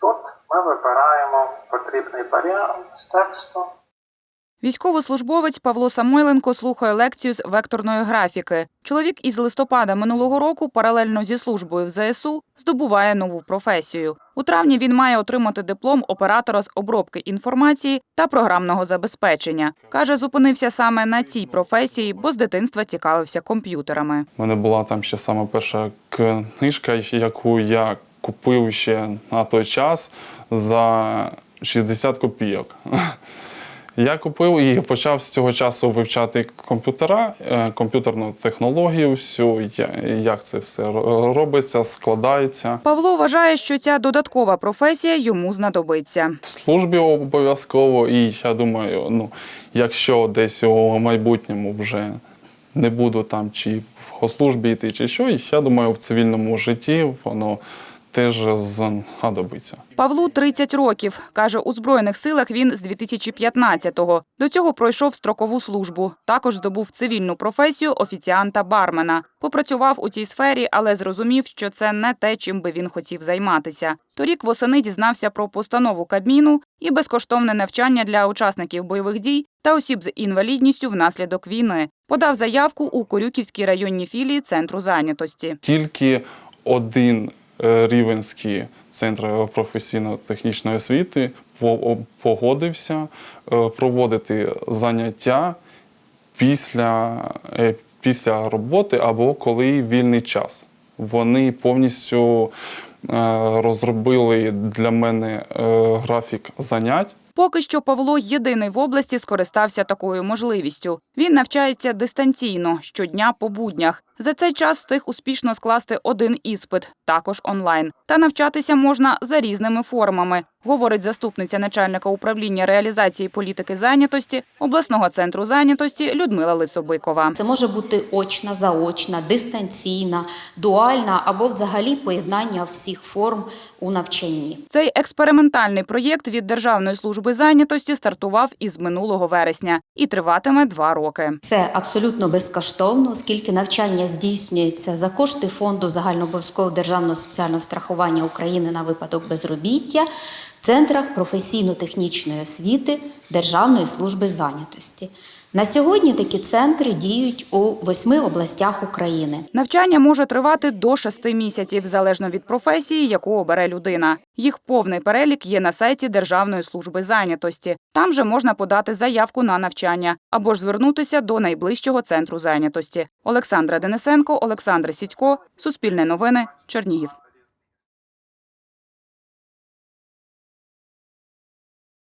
Тут ми вибираємо потрібний варіант з тексту. Військовослужбовець Павло Самойленко слухає лекцію з векторної графіки. Чоловік із листопада минулого року паралельно зі службою в ЗСУ здобуває нову професію. У травні він має отримати диплом оператора з обробки інформації та програмного забезпечення. Каже, зупинився саме на цій професії, бо з дитинства цікавився комп'ютерами. У мене була там ще саме перша книжка, яку я купив ще на той час за 60 копійок. Я купив і почав з цього часу вивчати комп'ютера, е, комп'ютерну технологію, всю, як це все робиться, складається. Павло вважає, що ця додаткова професія йому знадобиться. В службі обов'язково, і я думаю, ну, якщо десь у майбутньому вже не буду там чи по службі йти, чи що, я думаю, в цивільному житті воно теж знадобиться. Павлу 30 років. Каже, у Збройних силах він з 2015-го. До цього пройшов строкову службу. Також здобув цивільну професію офіціанта-бармена. Попрацював у цій сфері, але зрозумів, що це не те, чим би він хотів займатися. Торік восени дізнався про постанову Кабміну і безкоштовне навчання для учасників бойових дій та осіб з інвалідністю внаслідок війни. Подав заявку у Корюківській районній філії центру зайнятості. Тільки один рівенський центр професійно-технічної освіти по- погодився е, проводити заняття після, е, після роботи або коли вільний час. Вони повністю е, розробили для мене е, графік занять. Поки що Павло єдиний в області скористався такою можливістю. Він навчається дистанційно щодня по буднях. За цей час встиг успішно скласти один іспит, також онлайн. Та навчатися можна за різними формами, говорить заступниця начальника управління реалізації політики зайнятості обласного центру зайнятості Людмила Лисобикова. Це може бути очна, заочна, дистанційна, дуальна або взагалі поєднання всіх форм у навчанні. Цей експериментальний проєкт від Державної служби зайнятості стартував із минулого вересня і триватиме два роки. Це абсолютно безкоштовно, оскільки навчання здійснюється за кошти фонду загальнообов'язкового державного соціального страхування України на випадок безробіття в центрах професійно-технічної освіти Державної служби зайнятості. На сьогодні такі центри діють у восьми областях України. Навчання може тривати до шести місяців, залежно від професії, яку обере людина. Їх повний перелік є на сайті Державної служби зайнятості. Там же можна подати заявку на навчання або ж звернутися до найближчого центру зайнятості. Олександра Денисенко, Олександр Сідько, Суспільне новини, Чернігів.